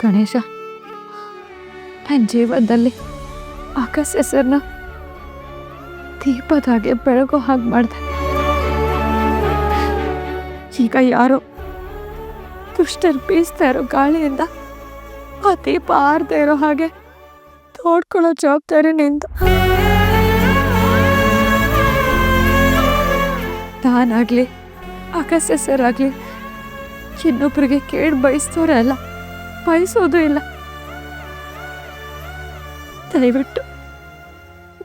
ಗಣೇಶ ನನ್ನ ಜೀವನದಲ್ಲಿ ಆಕಾಶ ಹೆಸರನ್ನ ದೀಪದ ಹಾಗೆ ಬೆಳಗೋ ಹಾಗೆ ಮಾಡಿದೆ ಈಗ ಯಾರೋ ದುಷ್ಟರು ಬೀಸ್ತಾ ಇರೋ ಗಾಳಿಯಿಂದ ಆ ದೀಪ ಆರ್ದೇ ಇರೋ ಹಾಗೆ ತೋಡ್ಕೊಳ್ಳೋ ಜವಾಬ್ದಾರಿ ನಿಂದು ನಾನಾಗ್ಲಿ, ಆಕಾಶ ಸರ್ ಇನ್ನೊಬ್ರಿಗೆ ಕೇಳಿ ಬಯಸ್ತೋರೆ ಅಲ್ಲ, ಬಯಸೋದು ಇಲ್ಲ. ದಯವಿಟ್ಟು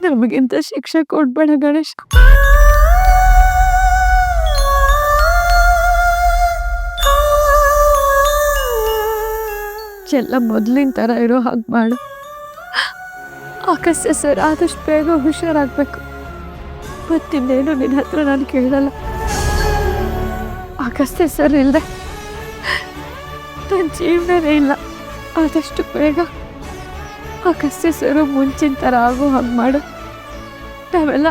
ನಮಗಿಂತ ಶಿಕ್ಷೆ ಕೊಡ್ಬೇಡ ಗಣೇಶ. ಎಲ್ಲ ಮೊದಲಿನ ಥರ ಇರೋ ಹಾಗೆ ಮಾಡು. ಆಕಸ್ಯ ಸರ್ ಆದಷ್ಟು ಬೇಗ ಹುಷಾರಾಗಬೇಕು. ಮತ್ತಿನ್ನೇನು ನಿನ್ನ ಹತ್ರ ನಾನು ಕೇಳಲ್ಲ. ಆಕಸ್ಯ ಸರ್ ಇಲ್ಲದೆ ನನ್ನ ಜೀವನನೇ ಇಲ್ಲ. ಆದಷ್ಟು ಬೇಗ ಆಕಸ್ಯ ಸರ್ ಮುಂಚಿನ ಥರ ಆಗೋ ಹಾಗೆ ಮಾಡು. ನಾವೆಲ್ಲ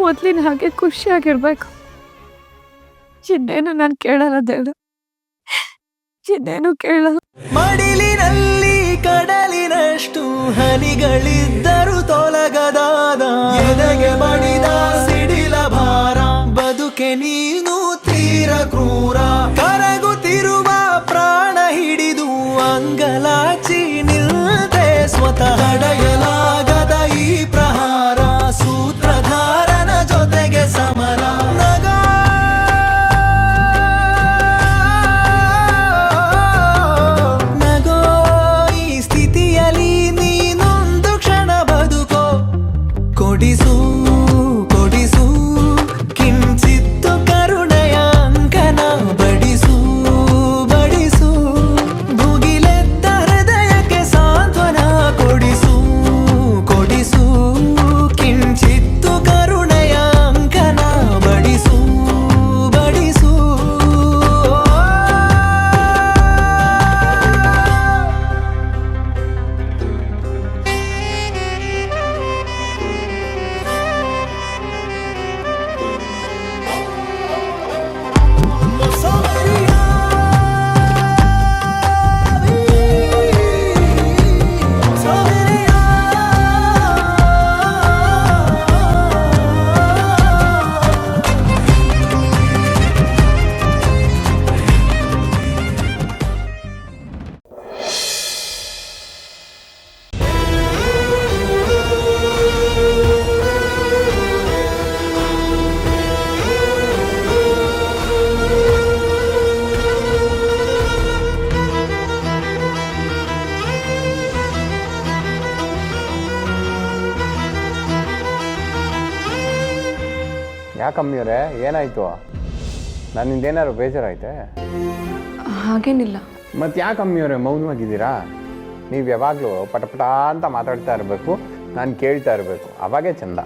ಮೊದ್ಲಿನ ಹಾಗೆ ಖುಷಿಯಾಗಿರ್ಬೇಕು. ಇನ್ನೇನು ನಾನು ಕೇಳಲ್ಲ ದೇವ್ರು. ಇನ್ನೇನು ಕೇಳಲ್ಲ. ಮಡಿಲಿನಲ್ಲಿ ಕಡಲಿನಷ್ಟು ಹನಿಗಳಿದ್ದರು ತೊಲಗದಾದ. ಎದೆಗೆ ಬಡಿದ ಸಿಡಿಲ ಭಾರ, ಬದುಕೆ ನೀನು ಯಾಕಮ್ಮಿಯವರೇ ಏನಾಯ್ತು? ನನ್ನಿಂದ ಏನಾದ್ರು ಬೇಜಾರಾಯ್ತೆ? ಹಾಗೇನಿಲ್ಲ. ಮತ್ತೆ ಕಮ್ಮಿಯವ್ರೆ ಮೌನವಾಗಿದ್ದೀರಾ? ನೀವು ಯಾವಾಗಲೂ ಪಟಪಟ ಅಂತ ಮಾತಾಡ್ತಾ ಇರಬೇಕು ನಾನು ಕೇಳ್ತಾ ಇರಬೇಕು ಅವಾಗೇ ಚಂದ.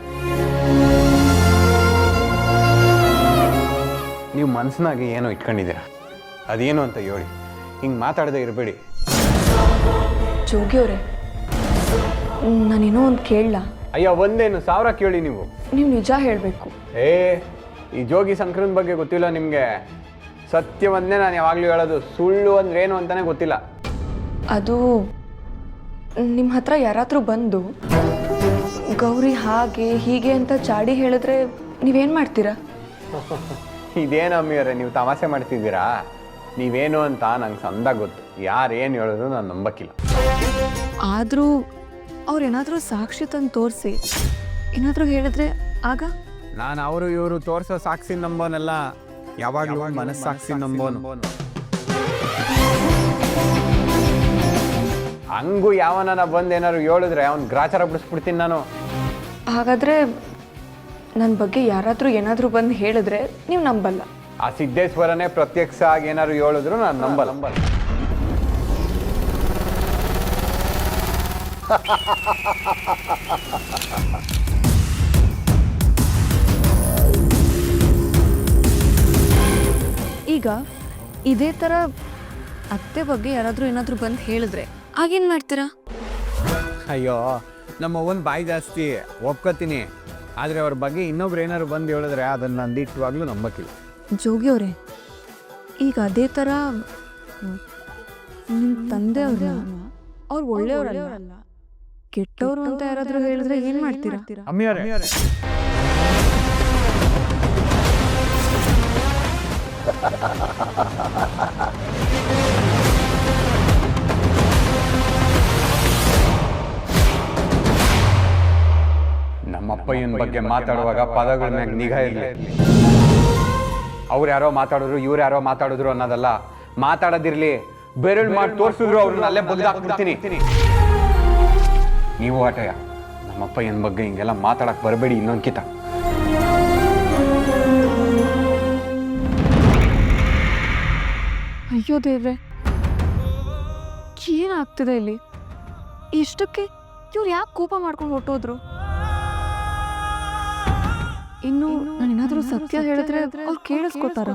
ನೀವು ಮನಸ್ಸಿನಾಗೆ ಏನೋ ಇಟ್ಕೊಂಡಿದ್ದೀರಾ? ಅದೇನು ಅಂತ ಹೇಳಿ ಹಿಂಗೆ ಮಾತಾಡದೆ ಇರಬೇಡಿ. ಜೋಗಿಯವರೇ ನಾನೇನೋ ಒಂದು ಕೇಳಲ್ಲ ಅಯ್ಯೋ ಒಂದೇನು ಸಾವಿರ ಕೇಳಿ ನೀವು. ನೀವು ನಿಜ ಹೇಳಬೇಕು. ಏ ಈ ಜೋಗಿ ಸಂಕ್ರಮ ಬಗ್ಗೆ ಗೊತ್ತಿಲ್ಲ ನಿಮಗೆ. ಸತ್ಯವನ್ನೇ ನಾನು ಯಾವಾಗಲೂ ಹೇಳೋದು ಸುಳ್ಳು ಅಂದ್ರೆ ಏನು ಅಂತಾನೆ ಗೊತ್ತಿಲ್ಲ. ಅದು ನಿಮ್ಮ ಹತ್ರ ಯಾರಾದರೂ ಬಂದು ಗೌರಿ ಹಾಗೆ ಹೀಗೆ ಅಂತ ಚಾಡಿ ಹೇಳಿದ್ರೆ ನೀವೇನು ಮಾಡ್ತೀರಾ? ಇದೇನು ಅಮ್ಮಿಯವರೇ ನೀವು ತಮಾಷೆ ಮಾಡ್ತಿದ್ದೀರಾ? ನೀವೇನು ಅಂತ ನಂಗೆ ಸಂದ ಗೊತ್ತು. ಯಾರು ಏನು ಹೇಳಿದ್ರು ನಾನು ನಂಬಕ್ಕಿಲ್ಲ ಆದರೂ ಅವ್ರೇನಾದರೂ ಸಾಕ್ಷಿ ತಂದು ತೋರಿಸಿ. ಏನಾದರೂ ಹೇಳಿದ್ರೆ ಆಗ? ನಾನು ಅವರು ಇವರು ತೋರಿಸೋ ಸಾಕ್ಷಿ ನಂಬೋನಲ್ಲ ಯಾವಾಗಲೂ ಮನಸ್ಸಾಕ್ಷಿ ನಂಬೋನು. ಹಂಗೂ ಯಾವನ ಬಂದು ಏನಾದ್ರು ಹೇಳಿದ್ರೆ ಅವ್ನು ಗ್ರಾಚಾರ ಬಿಡಿಸ್ಬಿಡ್ತೀನಿ ನಾನು. ಹಾಗಾದ್ರೆ ನನ್ನ ಬಗ್ಗೆ ಯಾರಾದರೂ ಏನಾದರೂ ಬಂದು ಹೇಳಿದ್ರೆ ನೀವು ನಂಬಲ್ಲ. ಆ ಸಿದ್ದೇಶ್ವರನೇ ಪ್ರತ್ಯಕ್ಷ ಆಗಿ ಏನಾದ್ರು ಹೇಳಿದ್ರು ನಾನು ನಂಬಲ್ಲ. ಈಗ ಇದೇ ಥರ ಅತ್ತೆ ಬಗ್ಗೆ ಯಾರಾದ್ರೂ ಏನಾದ್ರೂ ಬಂದು ಹೇಳಿದ್ರೆ. ಆಗೇನ್ ಮಾಡ್ತೀರಾ? ಅಯ್ಯೋ ನಮ್ಮ ಅವ್ವನ ಬಾಯಿ ಜಾಸ್ತಿ ಒಪ್ಕೋತೀನಿ. ಆದ್ರೆ ಅವ್ರ ಬಗ್ಗೆ ಇನ್ನೊಬ್ರು ಏನಾದ್ರು ಬಂದು ಹೇಳಿದ್ರೆ ಅದನ್ನ ನಾನು ದಿಟ್ಟವಾಗ್ಲೂ ನಂಬಕ್ಕಿಲ್ಲ. ಜೋಗಿ ಅವರೇ ಈಗ ಅದೇ ಥರ ನಿಮ್ಮ ತಂದೆ ಅವ್ರೆ ಅವ್ರು ಒಳ್ಳೆಯವರಲ್ಲ. ಕೆಟ್ಟವರು ಅಂತ ಯಾರಾದ್ರೂ ಹೇಳಿದ್ರೆ ಏನ್ ಮಾಡ್ತೀರಾ? ಅಮ್ಮಿಯವರೇ. ನಮ್ಮಪ್ಪಯ್ಯನ ಬಗ್ಗೆ ಮಾತಾಡುವಾಗ ಪದಗಳ ಮ್ಯಾಗ ನಿಗಾ ಇರಲಿ. ಅವ್ರು ಯಾರೋ ಮಾತಾಡಿದ್ರು ಇವ್ರು ಯಾರೋ ಮಾತಾಡಿದ್ರು ಅನ್ನೋದಲ್ಲ. ಮಾತಾಡೋದಿರ್ಲಿ. ಬೆರಳು ಮಾಡಿ ತೋರಿಸಿದ್ರು ಅವ್ರನ್ನ ಅಲ್ಲೇ ಬಗ್ದಾಕ್ಬಿಡ್ತೀನಿ. ನೀವು ಆಟಯ್ಯ. ನಮ್ಮಪ್ಪ ಏನ್ ಬಗ್ಗೆ ಹಿಂಗೆಲ್ಲ ಮಾತಾಡಕ್ ಬರಬೇಡಿ ಇನ್ನೊಂದ್ಕಿತ. ಅಯ್ಯೋ ದೇವ್ರೆ ಏನಾಗ್ತಿದೆ ಇಲ್ಲಿ? ಇಷ್ಟಕ್ಕೆ ಇವ್ರು ಯಾಕೆ ಕೋಪ ಮಾಡ್ಕೊಂಡು ಹೊಟ್ಟೋದ್ರು ಇನ್ನು ನಾನು ಏನಾದರೂ ಸತ್ಯ ಹೇಳಿದ್ರೆ ಅವ್ರು ಕೇಳಿಸ್ಕೊತಾರ.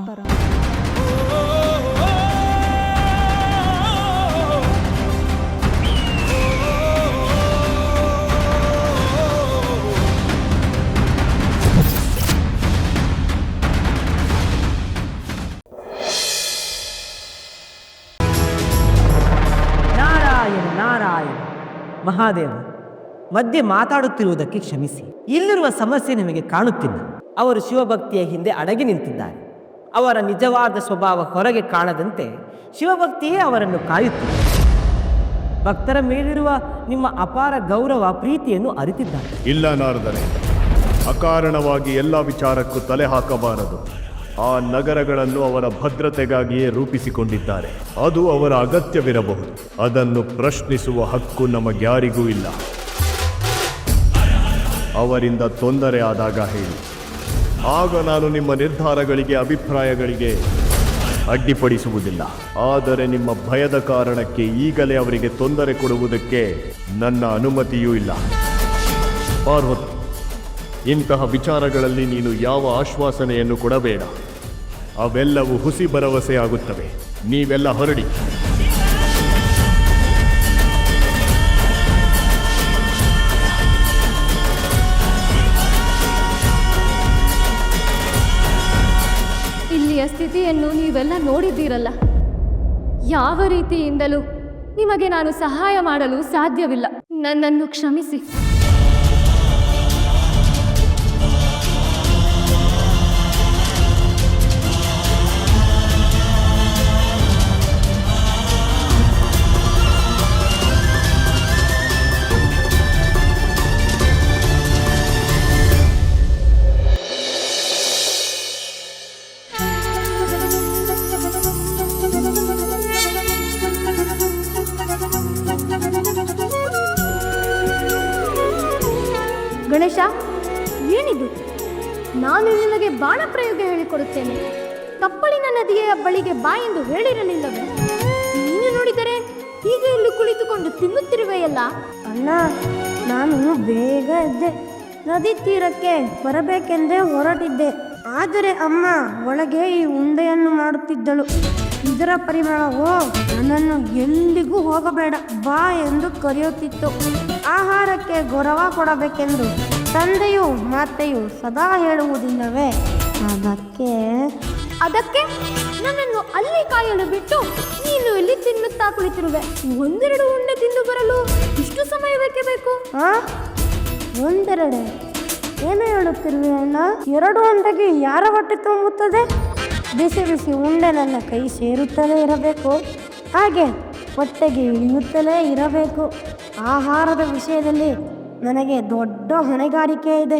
ಮಹಾದೇವ, ಮಧ್ಯೆ ಮಾತಾಡುತ್ತಿರುವುದಕ್ಕೆ ಕ್ಷಮಿಸಿ. ಇಲ್ಲಿರುವ ಸಮಸ್ಯೆ ನಿಮಗೆ ಕಾಣುತ್ತಿಲ್ಲ. ಅವರು ಶಿವಭಕ್ತಿಯ ಹಿಂದೆ ಅಡಗಿ ನಿಂತಿದ್ದಾರೆ. ಅವರ ನಿಜವಾದ ಸ್ವಭಾವ ಹೊರಗೆ ಕಾಣದಂತೆ ಶಿವಭಕ್ತಿಯೇ ಅವರನ್ನು ಕಾಯುತ್ತಿದೆ. ಭಕ್ತರ ಮೇಲಿರುವ ನಿಮ್ಮ ಅಪಾರ ಗೌರವ, ಪ್ರೀತಿಯನ್ನು ಅರಿತಿದ್ದಾರೆ. ಇಲ್ಲ ನಾರದರೆ, ಅಕಾರಣವಾಗಿ ಎಲ್ಲ ವಿಚಾರಕ್ಕೂ ತಲೆ ಹಾಕಬಾರದು. ಆ ನಗರಗಳನ್ನು ಅವರ ಭದ್ರತೆಗಾಗಿಯೇ ರೂಪಿಸಿಕೊಂಡಿದ್ದಾರೆ. ಅದು ಅವರ ಅಗತ್ಯವಿರಬಹುದು. ಅದನ್ನು ಪ್ರಶ್ನಿಸುವ ಹಕ್ಕು ನಮಗ್ಯಾರಿಗೂ ಇಲ್ಲ. ಅವರಿಂದ ತೊಂದರೆ ಆದಾಗ ಹೇಳಿ. ಆಗ ನಾನು ನಿಮ್ಮ ನಿರ್ಧಾರಗಳಿಗೆ, ಅಭಿಪ್ರಾಯಗಳಿಗೆ ಅಡ್ಡಿಪಡಿಸುವುದಿಲ್ಲ. ಆದರೆ ನಿಮ್ಮ ಭಯದ ಕಾರಣಕ್ಕೆ ಈಗಲೇ ಅವರಿಗೆ ತೊಂದರೆ ಕೊಡುವುದಕ್ಕೆ ನನ್ನ ಅನುಮತಿಯೂ ಇಲ್ಲ. ಪಾರ್ವತಿ ಇಂತಹ ವಿಚಾರಗಳಲ್ಲಿ ನೀನು ಯಾವ ಆಶ್ವಾಸನೆಯನ್ನು ಕೊಡಬೇಡ. ಅವೆಲ್ಲವೂ ಹುಸಿ ಭರವಸೆಯಾಗುತ್ತವೆ ನೀವೆಲ್ಲ ಹೊರಡಿ. ಇಲ್ಲಿಯ ಸ್ಥಿತಿಯನ್ನು ನೀವೆಲ್ಲ ನೋಡಿದ್ದೀರಲ್ಲ. ಯಾವ ರೀತಿಯಿಂದಲೂ ನಿಮಗೆ ನಾನು ಸಹಾಯ ಮಾಡಲು ಸಾಧ್ಯವಿಲ್ಲ. ನನ್ನನ್ನು ಕ್ಷಮಿಸಿ. ಅಣ್ಣ, ನಾನು ಬೇಗ ಎದ್ದೆ. ನದಿ ತೀರಕ್ಕೆ ಬರಬೇಕೆಂದೇ ಹೊರಟಿದ್ದೆ. ಆದರೆ ಅಮ್ಮ ಒಳಗೆ ಈ ಉಂಡೆಯನ್ನು ಮಾಡುತ್ತಿದ್ದಳು. ಇದರ ಪರಿಮಳವು ನನ್ನನ್ನು ಎಲ್ಲಿಗೂ ಹೋಗಬೇಡ, ಬಾ ಎಂದು ಕರೆಯುತ್ತಿತ್ತು. ಆಹಾರಕ್ಕೆ ಗೌರವ ಕೊಡಬೇಕೆಂದು ತಂದೆಯು ಮಾತೆಯು ಸದಾ ಹೇಳುವುದಿಲ್ಲವೇ? ಅದಕ್ಕೆ ಅದಕ್ಕೆ ನನ್ನನ್ನು ಅಲ್ಲಿ ಕಾಯಲು ಬಿಟ್ಟು ನೀನು ಇಲ್ಲಿ ತಿನ್ನುತ್ತಾ ಕುಳಿತಿರುವೆ. ಒಂದೆರಡು ಉಂಡೆ ತಿಂದು ಬರಲು ಇಷ್ಟು ಸಮಯ ಬೇಕೇ ಬೇಕು? ಆ? ಒಂದೆರಡು? ಏನು ಹೇಳುತ್ತಿರುವೆ ಅಣ್ಣ? ಎರಡು ಉಂಡೆಗೆ ಯಾರ ಹೊಟ್ಟೆ ತುಂಬುತ್ತದೆ? ಬಿಸಿ ಬಿಸಿ ಉಂಡೆ ನನ್ನ ಕೈ ಸೇರುತ್ತಲೇ ಇರಬೇಕು. ಹಾಗೆ ಹೊಟ್ಟೆಗೆ ಇಳಿಯುತ್ತಲೇ ಇರಬೇಕು. ಆಹಾರದ ವಿಷಯದಲ್ಲಿ ನನಗೆ ದೊಡ್ಡ ಹೊಣೆಗಾರಿಕೆ ಇದೆ.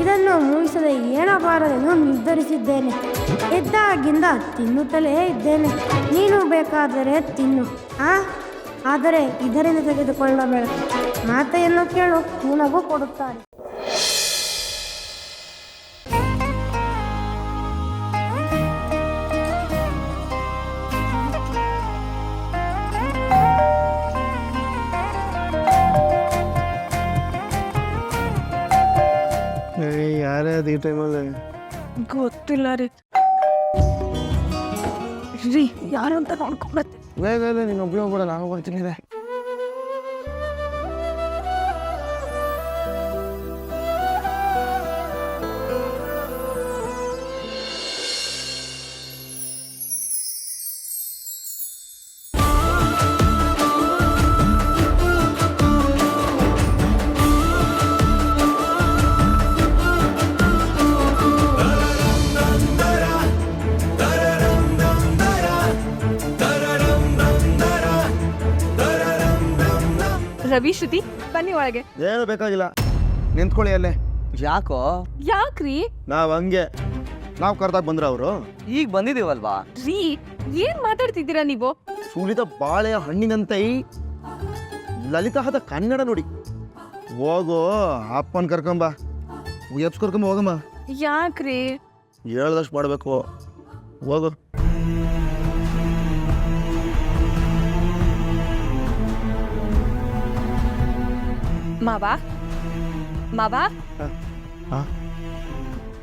ಇದನ್ನು ಮುಗಿಸದೆ ಏನಬಾರದೆಂದು ನಿರ್ಧರಿಸಿದ್ದೇನೆ. ಇದ್ದಾಗಿಂದ ತಿನ್ನುತ್ತಲೇ ಇದ್ದೇನೆ. ನೀನು ಬೇಕಾದರೆ ತಿನ್ನು ಆ? ಆದರೆ ಇದರಿಂದ ತೆಗೆದುಕೊಳ್ಳಬೇಡ. ಮಾತೆಯನ್ನು ಕೇಳು ನಿನಗೂ ಕೊಡುತ್ತಾರೆ. ಯಾರೇ ಅದು ಟೈಮಲ್ಲಿ ಗೊತ್ತಿಲ್ಲ ರೀ. ರೀ ಯಾರು ಅಂತ ನೋಡ್ಕೊಂಬತ್ತೆ. ಬೇಗ ನೀನು ಉಪಯೋಗ ಹೋಗ್ಬೇಡ ನಾನು ಬರ್ತೀನಿ ಬನ್ನಿ ಒಳಗೆ. ಏನು ಬೇಕಾಗಿಲ್ಲ. ನಿಂತ್ಕೊಳ್ಳಿ ಅಲ್ಲೇ. ಯಾಕೋ? ಯಾಕ್ರಿ? ನಾವು ಹಂಗೆ. ನಾವು ಕರ್ದಾಗ ಬಂದ್ರ ಅವರು? ಈಗ ಬಂದಿದೀವಲ್ವಾ ರೀ ಏನ್ ಮಾತಾಡ್ತಿದ್ದೀರಾ ನೀವು? ಸುಲಿದ ಬಾಳೆಯ ಹಣ್ಣಿನಂತೈ ಲಲಿತಾಹದ ಕನ್ನಡ ನೋಡಿ. ಹೋಗೋ ಅಪ್ಪನ್ ಕರ್ಕೊಂಬ. ಎಪ್ಸ್ ಕರ್ಕೊಂಬ ಹೋಗಮ್ಮ. ಯಾಕ್ರಿ? ಹೇಳ್ದಷ್ಟು ಮಾಡಬೇಕು. ಹೋಗು. ಮಾವ? ಮಾವ?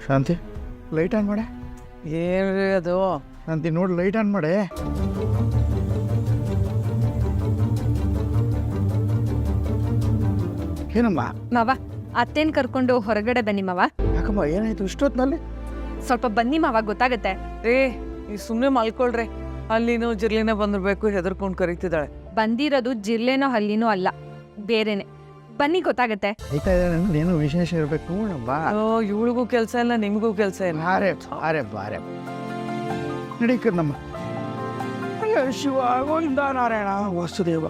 ಶಾಂತಿ ಲೈಟ್ ಆನ್ ಮಾಡೆ. ಏನ್ರಿ ಅದು? ಶಾಂತಿ ನೋಡಿ ಲೈಟ್ ಆನ್ ಮಾಡೆ. ಏನಮ್ಮ? ಮಾವ ಅತ್ತೇನ್ ಕರ್ಕೊಂಡು ಹೊರಗಡೆ ಬನ್ನಿ ಮಾವ. ಯಾಕಮ್ಮ ಏನಾಯ್ತು? ಇಷ್ಟೊತ್ತಿನಲ್ಲಿ ಸ್ವಲ್ಪ ಬನ್ನಿ ಮಾವ ಗೊತ್ತಾಗತ್ತೆ. ಏ ಈ ಸುಮ್ಮನೆ ಮಲ್ಕೊಳ್ರಿ. ಅಲ್ಲಿನೂ ಜಿರ್ಲಿನ ಬಂದಿರ್ಬೇಕು ಹೆದರ್ಕೊಂಡು ಕರೀತಿದ್ದಾಳೆ. ಬಂದಿರೋದು ಜಿರ್ಲೆನೋ ಹಲ್ಲಿನೋ ಅಲ್ಲ. ಬೇರೆನೆ. ಬನ್ನಿ ಗೊತ್ತಾಗತ್ತೆ. ಇದೆ ಏನೋ ವಿಶೇಷ ಇರಬೇಕು ಬಾ. ಓ ಇವಳಿಗೂ ಕೆಲಸ ಇಲ್ಲ ನಿಮಗೂ ಕೆಲಸ ಇಲ್ಲ. ಬಾರೆ ಬಾರೆ ಬಾರೆ. ನಡೀಕ ನಮ್ಮ ಅಯ್ಯೋ ಶಿವ ಗೋವಿಂದ ನಾರಾಯಣ ವಾಸುದೇವ.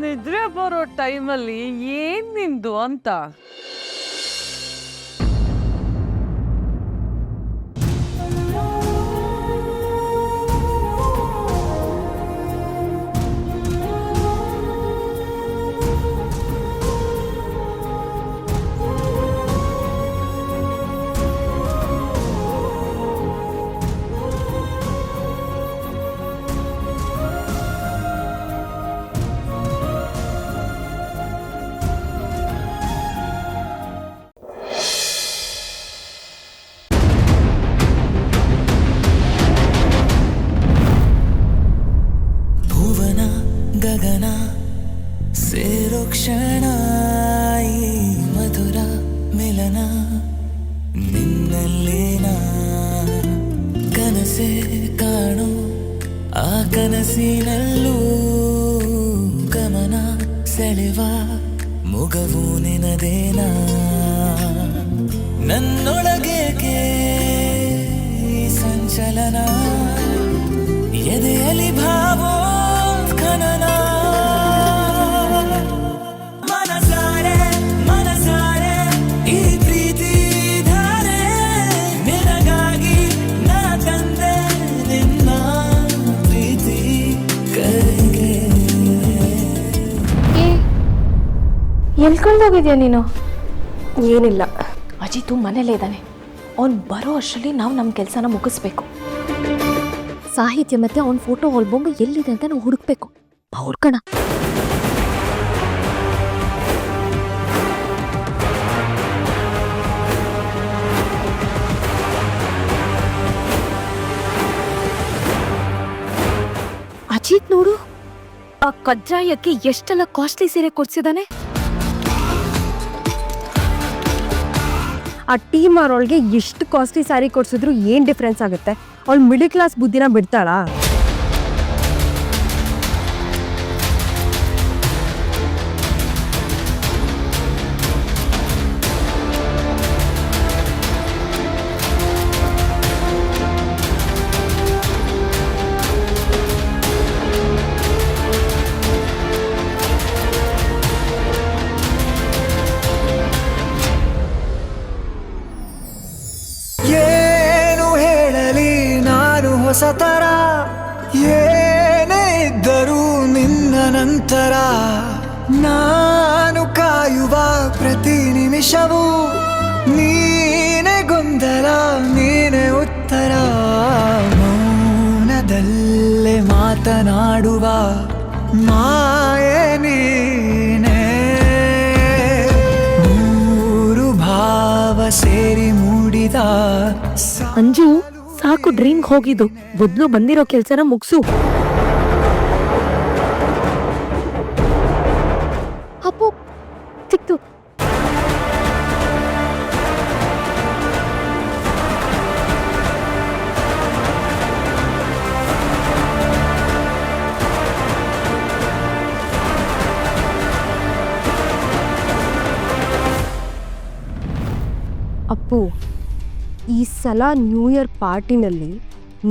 ನಿದ್ರೆ ಬರೋ ಟೈಮಲ್ಲಿ ಏನ್ ನಿಂದು ಅಂತ? ಸೇರೋ ಕ್ಷಣ ಈ ಮಧುರ ಮಿಲನ ನಿನ್ನಲ್ಲೇನಾ ಕನಸೆ ಕಾಣು ಆ ಕನಸಿನಲ್ಲೂ ಗಮನ ಸೆಳೆವ ಮುಗವು ನಿನದೇನಾ ನನ್ನೊಳಗೇಕೆ ಎಲ್ಕೊಂಡೋಗಿದ್ಯಾ ನೀನು? ಏನಿಲ್ಲ. ಅಜಿತು ಮನೇಲೇ ಇದ್ದಾನೆ. ಅವ್ನು ಬರೋ ಅಷ್ಟರಲ್ಲಿ ನಾವು ನಮ್ಮ ಕೆಲಸನ ಮುಗಿಸ್ಬೇಕು. ಸಾಹಿತ್ಯ ಮತ್ತೆ ಅವ್ನ ಫೋಟೋ ಆಲ್ಬಮ್ ಎಲ್ಲಿದೆ ಅಂತ ನಾವು ಹುಡುಕ್ಬೇಕು. ಹುಡ್ಕಣ ಅಜಿತ್ ನೋಡು. ಆ ಕಜ್ಜಾಯಕ್ಕೆ ಎಷ್ಟೆಲ್ಲ ಕಾಸ್ಟ್ಲಿ ಸೀರೆ ಕೊಡ್ಸಿದಾನೆ? ಆ ಟೀಮ್ ಅವ್ರೊಳಗೆ ಎಷ್ಟು ಕಾಸ್ಟ್ಲಿ ಸ್ಯಾರಿ ಕೊಡ್ಸಿದ್ರು ಏನು ಡಿಫ್ರೆನ್ಸ್ ಆಗುತ್ತೆ? ಅವಳು ಮಿಡಲ್ ಕ್ಲಾಸ್ ಬುದ್ಧಿನ ಬಿಡ್ತಾಳಾ? ಹೊಸತರ ಏನೇ ಇದ್ದರೂ ನಿನ್ನ ನಂತರ ನಾನು ಕಾಯುವ ಪ್ರತಿ ನಿಮಿಷವೂ ನೀನೆ ಗೊಂದಲ, ನೀನೆ ಉತ್ತರ. ಮೌನದಲ್ಲೇ ಮಾತನಾಡುವ ಮಾಯೆ ನೀನೆ. ಮೂರು ಭಾವ ಸೇರಿ ಮೂಡಿದ ಸಂಜು ಸಾಕು ಡ್ರಿಂಕ್ ಹೋಗಿದ್ದು. ಮೊದ್ಲು ಬಂದಿರೋ ಕೆಲ್ಸನ ಮುಗ್ಸು. ಅಪ್ಪು ಸಿಕ್ತು ಅಪ್ಪು ಈ ಸಲ ನ್ಯೂ ಇಯರ್ ಪಾರ್ಟಿನಲ್ಲಿ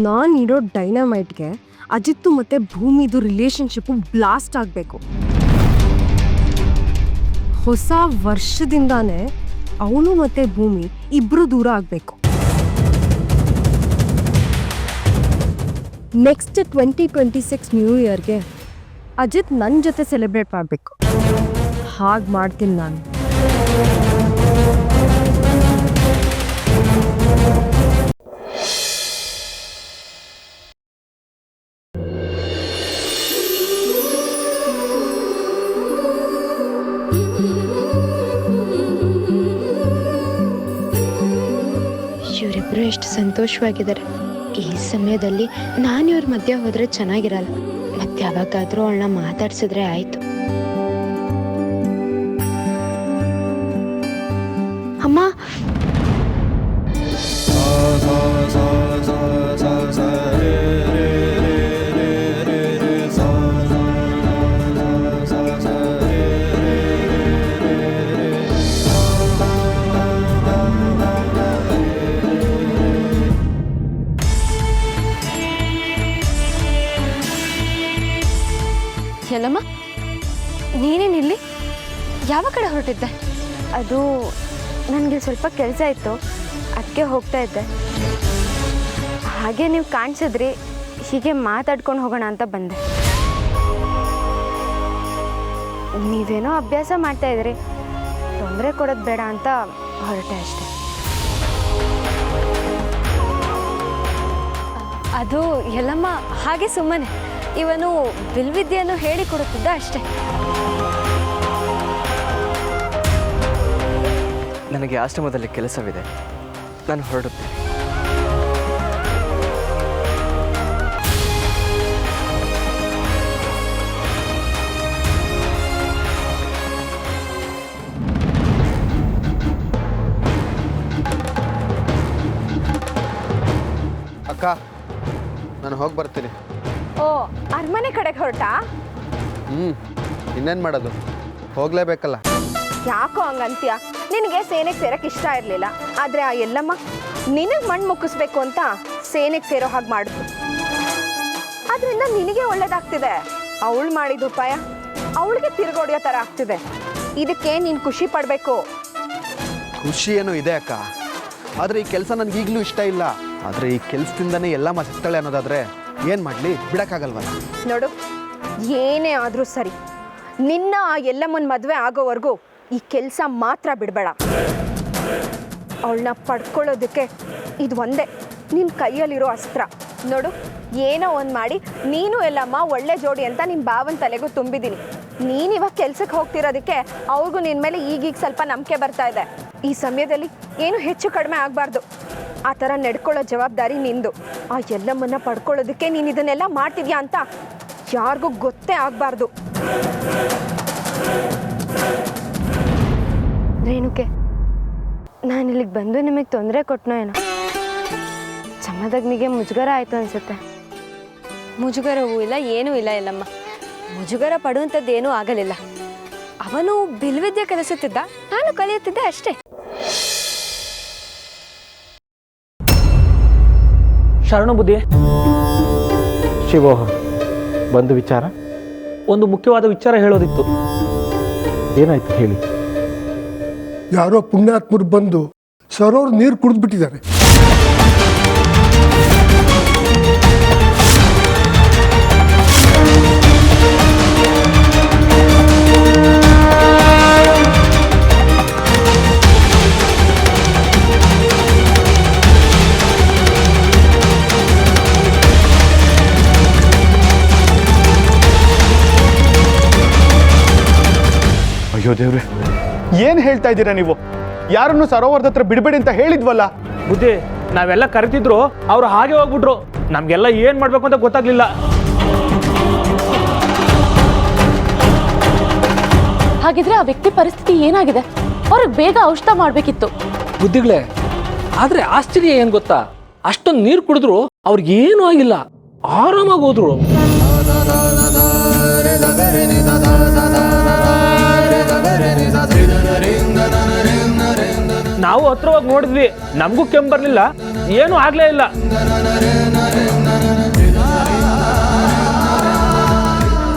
ನಾನಿರೋ ಡೈನಮೈಟ್ಗೆ ಅಜಿತ್ತು ಮತ್ತು ಭೂಮಿದು ರಿಲೇಷನ್ಶಿಪ್ಪು ಬ್ಲಾಸ್ಟ್ ಆಗಬೇಕು. ಹೊಸ ವರ್ಷದಿಂದಾನೇ ಅವನು ಮತ್ತು ಭೂಮಿ ಇಬ್ಬರು ದೂರ ಆಗಬೇಕು. Next twenty twenty six new ಇಯರ್ಗೆ ಅಜಿತ್ ನನ್ನ ಜೊತೆ ಸೆಲೆಬ್ರೇಟ್ ಮಾಡಬೇಕು. ಹಾಗೆ ಮಾಡ್ತೀನಿ ನಾನು. ಇವರಿಬ್ಬರು ಎಷ್ಟು ಸಂತೋಷವಾಗಿದ್ದಾರೆ. ಈ ಸಮಯದಲ್ಲಿ ನಾನು ಇವ್ರ ಮಧ್ಯೆ ಹೋದ್ರೆ ಚೆನ್ನಾಗಿರಲ್ಲ. ಮತ್ತೆ ಯಾವಾಗಾದರೂ ಅವಳನ್ನ ಮಾತಾಡ್ಸಿದ್ರೆ ಆಯ್ತು. ಯಾವ ಕಡೆ ಹೊರಟಿದ್ದೆ? ಅದು ನನಗೆ ಸ್ವಲ್ಪ ಕೆಲಸ ಇತ್ತು. ಅದಕ್ಕೆ ಹೋಗ್ತಾ ಇದ್ದೆ. ಹಾಗೆ ನೀವು ಕಾಣಿಸಿದ್ರಿ. ಹೀಗೆ ಮಾತಾಡ್ಕೊಂಡು ಹೋಗೋಣ ಅಂತ ಬಂದೆ. ನೀವೇನೋ ಅಭ್ಯಾಸ ಮಾಡ್ತಾ ಇದ್ರಿ. ತೊಂದರೆ ಕೊಡೋದು ಬೇಡ ಅಂತ ಹೊರಟೆ ಅಷ್ಟೆ. ಅದು ಎಲ್ಲಮ್ಮ ಹಾಗೆ ಸುಮ್ಮನೆ. ಇವನು ಬಿಲ್ವಿದ್ಯೆಯನ್ನು ಹೇಳಿಕೊಡುತ್ತಿದ್ದ ಅಷ್ಟೇ. ನನಗೆ ಆಶ್ರಮದಲ್ಲಿ ಕೆಲಸವಿದೆ. ನಾನು ಹೊರಡುತ್ತೇನೆ. ಅಕ್ಕ ನಾನು ಹೋಗಿ ಬರ್ತೀನಿ. ಓ ಅರಮನೆ ಕಡೆಗೆ ಹೊರಟಾ? ಹ್ಞೂ ಇನ್ನೇನು ಮಾಡೋದು? ಹೋಗಲೇಬೇಕಲ್ಲ. ಯಾಕೋ ಹಂಗಂತ್ಯ? ನಿನಗೆ ಸೇನೆಗೆ ಸೇರಕ್ಕೆ ಇಷ್ಟ ಇರಲಿಲ್ಲ. ಆದರೆ ಆ ಎಲ್ಲಮ್ಮ ನಿನಗೆ ಮಣ್ಣು ಮುಕ್ಕಿಸ್ಬೇಕು ಅಂತ ಸೇನೆಗೆ ಸೇರೋ ಹಾಗೆ ಮಾಡಿದ್ರು ಅದರಿಂದ ನಿನಗೆ ಒಳ್ಳೇದಾಗ್ತಿದೆ. ಅವಳು ಮಾಡಿದ ಉಪಾಯ ಅವಳಿಗೆ ತಿರುಗೋಡಿಯೋ ಥರ ಆಗ್ತಿದೆ. ಇದಕ್ಕೆ ನೀನು ಖುಷಿ ಪಡಬೇಕು. ಖುಷಿ ಏನೋ ಇದೆ ಅಕ್ಕ. ಆದರೆ ಈ ಕೆಲಸ ನನಗೆ ಈಗಲೂ ಇಷ್ಟ ಇಲ್ಲ. ಆದರೆ ಈ ಕೆಲಸದಿಂದನೇ ಎಲ್ಲ ಸಿಗ್ತಾಳೆ ಅನ್ನೋದಾದರೆ ಏನು ಮಾಡಲಿ? ಬಿಡೋಕ್ಕಾಗಲ್ವಲ್ಲ ನೋಡು ಏನೇ ಆದರೂ ಸರಿ. ನಿನ್ನ ಆ ಎಲ್ಲಮ್ಮನ ಮದುವೆ ಆಗೋವರೆಗೂ ಈ ಕೆಲಸ ಮಾತ್ರ ಬಿಡಬೇಡ. ಅವಳನ್ನ ಪಡ್ಕೊಳ್ಳೋದಕ್ಕೆ ಇದು ಒಂದೇ. ನಿನ್ನ ಕೈಯಲ್ಲಿರೋ ಅಸ್ತ್ರ. ನೋಡು, ಏನೋ ಒಂದು ಮಾಡಿ, ನೀನು ಎಲ್ಲಮ್ಮ ಒಳ್ಳೆ ಜೋಡಿ ಅಂತ ನಿಮ್ಮ ಬಾವನ ತಲೆಗೂ ತುಂಬಿದ್ದೀನಿ ನೀನು ಇವಾಗ ಕೆಲ್ಸಕ್ಕೆ ಹೋಗ್ತಿರೋದಕ್ಕೆ ಅವ್ರಿಗೂ ನಿನ್ನ ಮೇಲೆ ಈಗೀಗ ಸ್ವಲ್ಪ ನಂಬಿಕೆ ಬರ್ತಾ ಇದೆ. ಈ ಸಮಯದಲ್ಲಿ ಏನು ಹೆಚ್ಚು ಕಡಿಮೆ ಆಗಬಾರ್ದು. ಆ ಥರ ನಡ್ಕೊಳ್ಳೋ ಜವಾಬ್ದಾರಿ ನಿಂದು. ಆ ಎಲ್ಲಮ್ಮನ್ನ ಪಡ್ಕೊಳ್ಳೋದಕ್ಕೆ ನೀನು ಇದನ್ನೆಲ್ಲ ಮಾಡ್ತಿದ್ಯಾ ಅಂತ ಯಾರಿಗೂ ಗೊತ್ತೇ ಆಗಬಾರ್ದು. ರೇಣುಕೆ ನಾನು ಇಲ್ಲಿಗೆ ಬಂದು ನಿಮಗೆ ತೊಂದರೆ ಕೊಟ್ಟನೋ ಏನೋ? ಚಮ್ಮದಗ್ನಿಗೆ ಮುಜುಗರ ಆಯಿತು ಅನ್ಸುತ್ತೆ. ಮುಜುಗರವೂ ಇಲ್ಲ ಏನೂ ಇಲ್ಲ ಎಲ್ಲಮ್ಮ. ಮುಜುಗರ ಪಡುವಂಥದ್ದು ಏನೂ ಆಗಲಿಲ್ಲ. ಅವನು ಬಿಲ್ವಿದ್ಯೆ ಕಲಿಸುತ್ತಿದ್ದ ನಾನು ಕಲಿಯುತ್ತಿದ್ದೆ ಅಷ್ಟೇ. ಶರಣು ಬುದ್ಧಿ. ಶಿವೋಹ ಬಂದು ವಿಚಾರ. ಒಂದು ಮುಖ್ಯವಾದ ವಿಚಾರ ಹೇಳೋದಿತ್ತು. ಏನಾಯ್ತು ಹೇಳಿ. ಯಾರೋ ಪುಣ್ಯಾತ್ಮರು ಬಂದು ಸರೋರ್ ನೀರು ಕುಡಿದ್ಬಿಟ್ಟಿದ್ದಾರೆ. ಅಯ್ಯೋ ದೇವ್ರೆ ಏನು ಹೇಳ್ತಾ ಇದ್ದೀರಾ ನೀವು? ಯಾರನ್ನು ಸರೋವರದ ಹತ್ರ ಬಿಡಬೇಡಿ ಅಂತ ಹೇಳಿದ್ವಲ್ಲ? ಬುದ್ಧಿ ನಾವೆಲ್ಲ ಕರಿತಿದ್ರು ಅವ್ರು ಹಾಗೆ ಹೋಗ್ಬಿಟ್ರು. ನಮ್ಗೆಲ್ಲ ಏನ್ ಮಾಡ್ಬೇಕು ಅಂತ ಗೊತ್ತಾಗ್ಲಿಲ್ಲ. ಹಾಗಿದ್ರೆ ಆ ವ್ಯಕ್ತಿ ಪರಿಸ್ಥಿತಿ ಏನಾಗಿದೆ? ಅವ್ರಿಗೆ ಬೇಗ ಔಷಧ ಮಾಡಬೇಕಿತ್ತು. ಬುದ್ಧಿಗಳೇ ಆದ್ರೆ ಆಶ್ಚರ್ಯ ಏನ್ ಗೊತ್ತಾ? ಅಷ್ಟೊಂದು ನೀರು ಕುಡಿದ್ರು ಅವ್ರಿಗೇನು ಆಗಿಲ್ಲ. ಆರಾಮಾಗಿ ಹೋದ್ರು. ನಾವು ಹತ್ರವಾಗಿ ನೋಡಿದ್ವಿ, ನಮಗೂ ಕೆಮ್ಮು ಬರಲಿಲ್ಲ, ಏನೂ ಆಗ್ಲೇ ಇಲ್ಲ.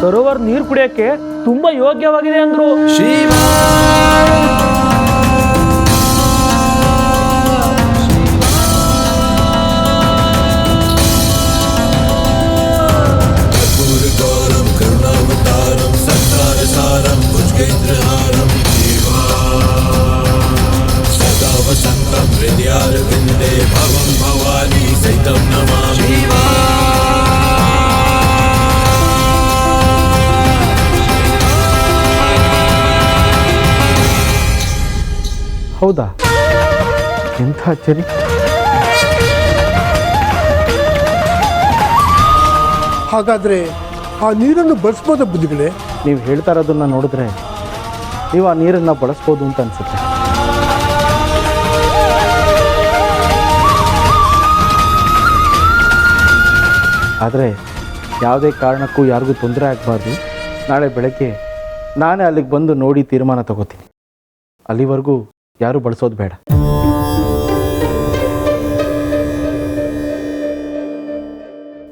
ಸರೋವರ್ ನೀರು ಕುಡಿಯಕ್ಕೆ ತುಂಬಾ ಯೋಗ್ಯವಾಗಿದೆ ಅಂದ್ರು. ಹೌದಾ? ಎಂಥ ಅಚ್ಚರಿ ಹಾಗಾದ್ರೆ ಆ ನೀರನ್ನು ಬಳಸ್ಬೋದ ಬುದ್ಧಿಗಳೇ? ನೀವು ಹೇಳ್ತಾ ಇರೋದನ್ನ ನೋಡಿದ್ರೆ ನೀವು ಆ ನೀರನ್ನು ಬಳಸ್ಬೋದು ಅಂತ ಅನ್ಸುತ್ತೆ. ಆದರೆ ಯಾವುದೇ ಕಾರಣಕ್ಕೂ ಯಾರಿಗೂ ತೊಂದರೆ ಆಗಬಾರ್ದು. ನಾಳೆ ಬೆಳಗ್ಗೆ ನಾನೇ ಅಲ್ಲಿಗೆ ಬಂದು ನೋಡಿ ತೀರ್ಮಾನ ತಗೋತೀನಿ. ಅಲ್ಲಿವರೆಗೂ ಯಾರೂ ಬಳಸೋದು ಬೇಡ.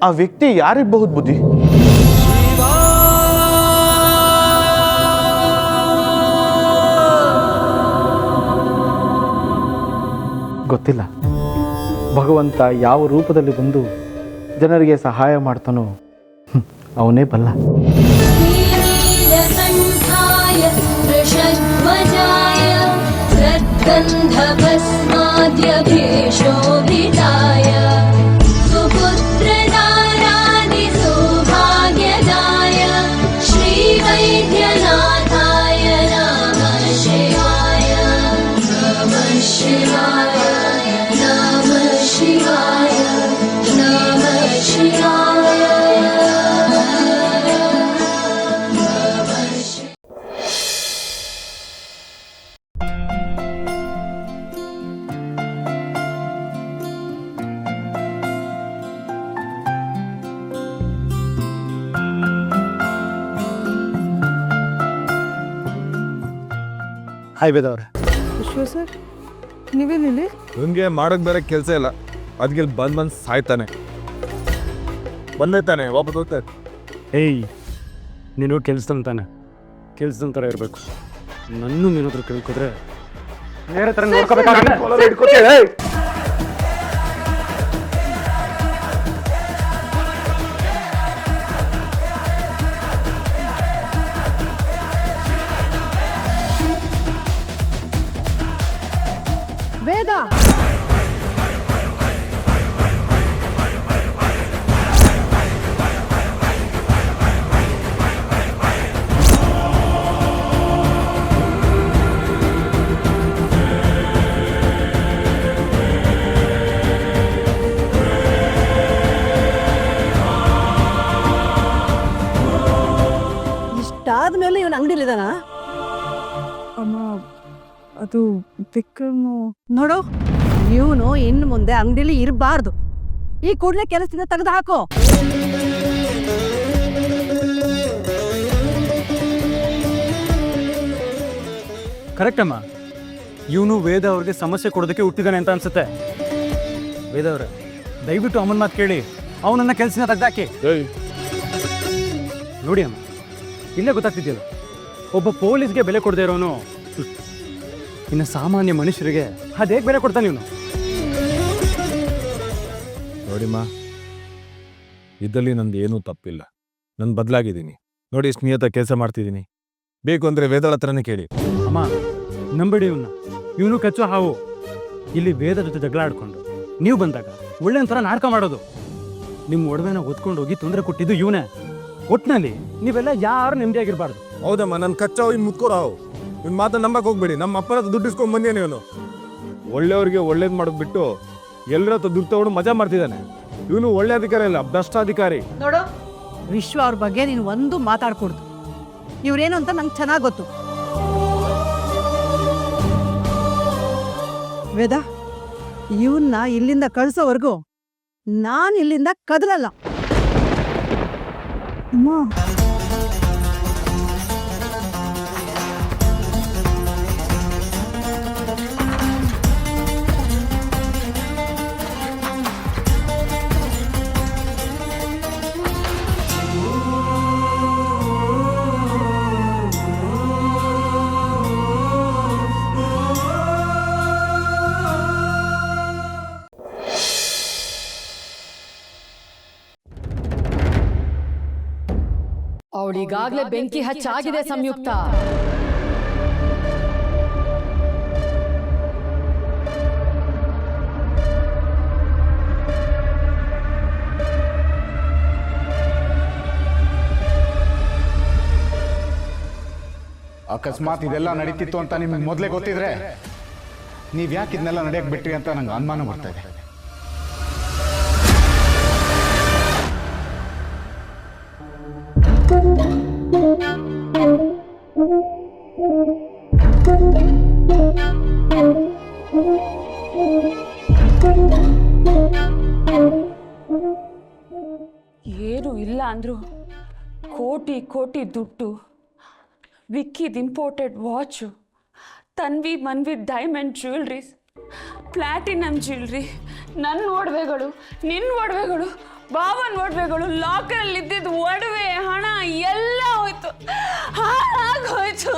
ಆ ವ್ಯಕ್ತಿ ಯಾರಿಗಬಹುದು ಬುದ್ಧಿ? ಗೊತ್ತಿಲ್ಲ. ಭಗವಂತ ಯಾವ ರೂಪದಲ್ಲಿ ಬಂದು ಜನರಿಗೆ ಸಹಾಯ ಮಾಡ್ತಾನೋ ಅವನೇ ಬಲ್ಲ. गन्धमस्माद्यभेषोऽनाय ಹಾಯ್ ಬೇದವ್ರೆ ವಿಶ್ವ ಸರ್ ನೀವೇನಿಲ್ಲಿ ಹಂಗೆ ಮಾಡಕ್ ಬೇರೆ ಕೆಲಸ ಇಲ್ಲ ಅದಕ್ಕೆ ಇಲ್ಲಿ ಬಂದ್ ಬಂದ್ ಸಾಯ್ತಾನೆ ಬಂದೇ ತಾನೆ ವಾಪಸ್ ಹೋಗ್ತಾ ಏಯ್ ನೀನು ಕೆಲ್ಸದನ್ ತಾನೆ ಕೆಲ್ಸದ ಥರ ಇರಬೇಕು ನನ್ನ ನಿನ್ನ ಹತ್ರ ಕೇಳ್ಕೊದ್ರೆ ಬೇರೆ ತರ ನೋಡ್ಕೋಬೇಕಾಗುತ್ತೆ ಅದು ವಿಕ್ರಮ್ ನೋಡು. ಇವನು ಇನ್ನು ಮುಂದೆ ಅಂಗಡಿಲಿ ಇರಬಾರ್ದು. ಈ ಕೂಡಲೇ ಕೆಲಸದಿಂದ ತೆಗೆದು ಹಾಕೋ. ಕರೆಕ್ಟ್ ಅಮ್ಮ. ಇವನು ವೇದ ಅವ್ರಿಗೆ ಸಮಸ್ಯೆ ಕೊಡೋದಕ್ಕೆ ಹುಟ್ಟಿದಾನೆ ಅಂತ ಅನ್ಸುತ್ತೆ. ವೇದ ಅವ್ರೆ ದಯವಿಟ್ಟು ಅಮ್ಮನ ಮಾತು ಕೇಳಿ. ಅವನನ್ನ ಕೆಲಸನ ತೆಗ್ದಾಕಿ ನೋಡಿ ಅಮ್ಮ ಇಲ್ಲೇ ಗೊತ್ತಾಗ್ತಿದ್ಯಲ್ಲ. ಒಬ್ಬ ಪೊಲೀಸ್ಗೆ ಬೆಲೆ ಕೊಡದೇ ಇರೋನು. ಇನ್ನು ಸಾಮಾನ್ಯ ಮನುಷ್ಯರಿಗೆ ಅದು ಹೇಗೆ ಬೇರೆ ಕೊಡ್ತಾನೆ ಇವನು. ನೋಡಿಮ್ಮ ಇದರಲ್ಲಿ ನಂದು ಏನೂ ತಪ್ಪಿಲ್ಲ. ನಾನು ಬದಲಾಗಿದ್ದೀನಿ. ನೋಡಿ ಸ್ನೇಹಿತ ನಿಯತ ಕೆಲಸ ಮಾಡ್ತಿದ್ದೀನಿ. ಬೇಕು ಅಂದರೆ ವೇದಳ ಹತ್ರನೇ ಕೇಳಿ. ಅಮ್ಮ ನಂಬಿಡಿ ಇವನ್ನ ಇವನು ಕಚ್ಚು ಹಾವು. ಇಲ್ಲಿ ವೇದ ಜೊತೆ ಜಗಳ ಆಡ್ಕೊಂಡು. ನೀವು ಬಂದಾಗ ಒಳ್ಳೆ ಒಂಥರ ನಾಟಕ ಮಾಡೋದು. ನಿಮ್ಮ ಒಡವೆನ ಹೊತ್ಕೊಂಡು ಹೋಗಿ ತೊಂದರೆ ಕೊಟ್ಟಿದ್ದು ಇವನೇ. ಒಟ್ಟಿನಲ್ಲಿ ನೀವೆಲ್ಲ ಯಾರು ನೆಮ್ಮದಿಯಾಗಿರ್ಬಾರ್ದು. ಹೌದಮ್ಮ ನನ್ನ ಕಚ್ಚಾ ಇನ್ ಮುತ್ಕೋರಾವು ಇವ್ನ ಮಾತನ್ನ ನಂಬಕ್ ಹೋಗ್ಬೇಡಿ. ನಮ್ಮ ಅಪ್ಪನ ಹತ್ರ ದುಡ್ಡು ಇಸ್ಕೊಂಡ್ ಬಂದೇನೆ ಇವನು ಒಳ್ಳೆಯವ್ರಿಗೆ ಒಳ್ಳೇದು ಮಾಡಿದ್ಬಿಟ್ಟು ಎಲ್ಲರ ಹತ್ರ ದುಡ್ಡು ತಗೊಂಡು ಮಜಾ ಮಾಡ್ತಿದ್ದಾನೆ. ಇವನು ಒಳ್ಳೆ ಅಧಿಕಾರಿ ಅಲ್ಲ ಭ್ರಷ್ಟಾಧಿಕಾರಿ ನೋಡು ವಿಶ್ವ ಅವ್ರ ಬಗ್ಗೆ ನೀನು ಒಂದು ಮಾತಾಡ್ಕೊಡ್ದು. ಇವ್ರೇನು ಅಂತ ನಂಗೆ ಚೆನ್ನಾಗಿ ಗೊತ್ತು. ವೇದ ಇವನ್ನ ಇಲ್ಲಿಂದ ಕಳ್ಸೋವರೆಗೂ ನಾನು ಇಲ್ಲಿಂದ ಕದಲಲ್ಲ ಅಮ್ಮ ಅವಳಿಗಾಗ್ಲೇ ಬೆಂಕಿ ಹಚ್ಚಾಗಿದೆ ಸಂಯುಕ್ತ. ಅಕಸ್ಮಾತ್ ಇದೆಲ್ಲ ನಡೀತಿತ್ತು ಅಂತ ನಿಮ್ಗೆ ಮೊದಲೇ ಗೊತ್ತಿದ್ರೆ? ನೀವು ಯಾಕೆ ಇದನ್ನೆಲ್ಲ ನಡೆಯಕ್ಕೆ ಬಿಟ್ರಿ ಅಂತ ನಂಗೆ ಅನುಮಾನ ಬರ್ತಾ ಇದೆ. ಕೋಟಿ ದುಡ್ಡು, ವಿಕ್ಕಿದ್ imported watch Tanvi Manvi diamond jewelleries platinum jewellery ನನ್ನ ಒಡವೆಗಳು ನಿನ್ನ ಒಡವೆಗಳು ಬಾವನ್ ಒಡವೆಗಳು ಲಾಕರಲ್ಲಿ ಇದ್ದಿದ್ದು ಒಡವೆ, ಹಣ ಎಲ್ಲ ಹೋಯ್ತು. ಹಾಳಾಗೋಯ್ತು.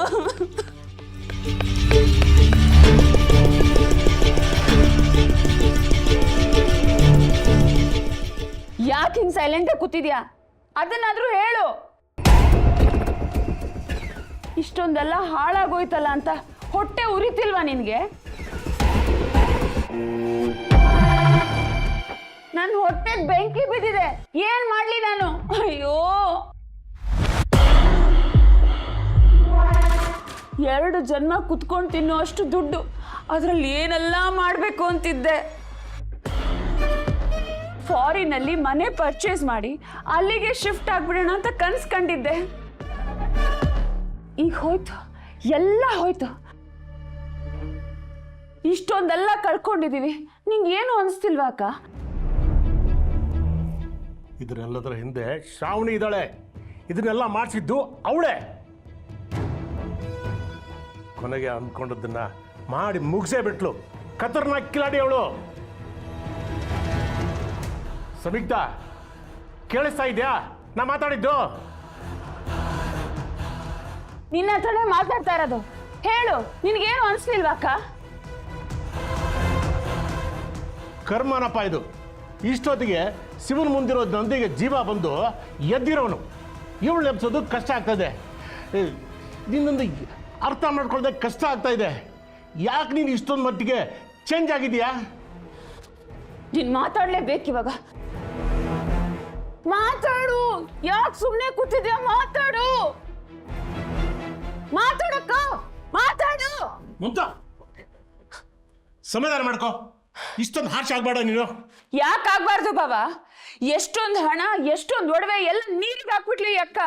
ಯಾಕೆ ಹಿಂಗೆ ಸೈಲೆಂಟಾಗಿ ಕೂತಿದ್ಯಾ? ಅದನ್ನಾದರೂ ಹೇಳು. ಇಷ್ಟೊಂದೆಲ್ಲ ಹಾಳಾಗೋಯ್ತಲ್ಲ ಅಂತ ಹೊಟ್ಟೆ ಉರಿತಿಲ್ವಾ ನಿನಗೆ? ನನ್ನ ಹೊಟ್ಟೆ ಬೆಂಕಿ ಬಿದ್ದಿದೆ. ಏನ್ ಮಾಡ್ಲಿ ನಾನು? ಅಯ್ಯೋ. ಎರಡು ಜನ್ಮ ಕುತ್ಕೊಂಡು ತಿನ್ನೋ ಅಷ್ಟು ದುಡ್ಡು ಅದರಲ್ಲಿ ಏನೆಲ್ಲ ಮಾಡಬೇಕು ಅಂತಿದ್ದೆ. ಫಾರಿನಲ್ಲಿ ಮನೆ ಪರ್ಚೇಸ್ ಮಾಡಿ ಅಲ್ಲಿಗೆ ಶಿಫ್ಟ್ ಆಗ್ಬಿಡೋಣ ಅಂತ ಕನ್ಸ್ ಕಂಡಿದ್ದೆ. ಈಗ ಹೋಯ್ತು, ಎಲ್ಲ ಹೋಯ್ತು. ಇಷ್ಟೊಂದೆಲ್ಲ ಕಳ್ಕೊಂಡಿದೀವಿ ನಿಂಗೆ ಏನು ಅನಿಸ್ತಿಲ್ವಾ ಅಕ್ಕ? ಇದನ್ನೆಲ್ಲದರ ಹಿಂದೆ ಶ್ರಾವಣಿ ಇದ್ದಾಳೆ. ಇದನ್ನೆಲ್ಲ ಮಾಡಿಸಿದ್ದು ಅವಳೇ. ಕೊನೆಗೆ ಅಂದ್ಕೊಂಡದನ್ನ ಮಾಡಿ ಮುಗಿಸೇ ಬಿಟ್ಲು. ಖತರ್ನಾಕ್ ಕಿಲಾಡಿ ಅವಳು. ಸಮಿಗ್ಧ ಕೇಳಿಸ್ತಾ ಇದೆಯಾ? ನಾ ಮಾತಾಡಿದ್ದು? ನಿನ್ನ ಹತ್ರನೇ ಮಾತಾಡ್ತಾ ಇರೋದು. ಹೇಳು ನಿನಗೇನು ಅನಿಸ್ಲಿಲ್ವಾ ಅಕ್ಕ? ಕರ್ಮನಪ್ಪ ಇದು. ಇಷ್ಟೊತ್ತಿಗೆ ಶಿವನ ಮುಂದಿರೋ ನಂದಿಗೆ ಜೀವ ಬಂದು ಎದ್ದಿರೋನು. ಇವಳು ನೆಪ್ಸೋದು ಕಷ್ಟ ಆಗ್ತದೆ. ನಿನ್ನೊಂದು ಅರ್ಥ ಮಾಡ್ಕೊಳ್ಳೋದಕ್ಕೆ ಕಷ್ಟ ಆಗ್ತಾ ಇದೆ. ಯಾಕೆ ನೀನು ಇಷ್ಟೊಂದು ಮಟ್ಟಿಗೆ ಚೇಂಜ್ ಆಗಿದೆಯಾ ನೀನು ಮಾತಾಡಲೇಬೇಕಿವಾಗ ಮಾತಾಡು. ಯಾಕೆ ಸುಮ್ಮನೆ ಕೂತಿದ್ಯಾ? ಮಾತಾಡು. ಮಾತಾಡಕ್ಕ ಮಾತಾಡು. ಮುಂತ ಸಮಾಧಾನ ಮಾಡ್ಕೋ. ಇಷ್ಟೊಂದು ಹಾರ್ಶ್ ಆಗ್ಬೇಡ ನೀನು. ಯಾಕಾಗ್ಬಾರ್ದು ಬಾಬಾ ಎಷ್ಟೊಂದು ಹಣ ಎಷ್ಟೊಂದು ಒಡವೆ ಎಲ್ಲ ನೀರಿಗೆ ಹಾಕ್ಬಿಟ್ಲಿ ಅಕ್ಕ.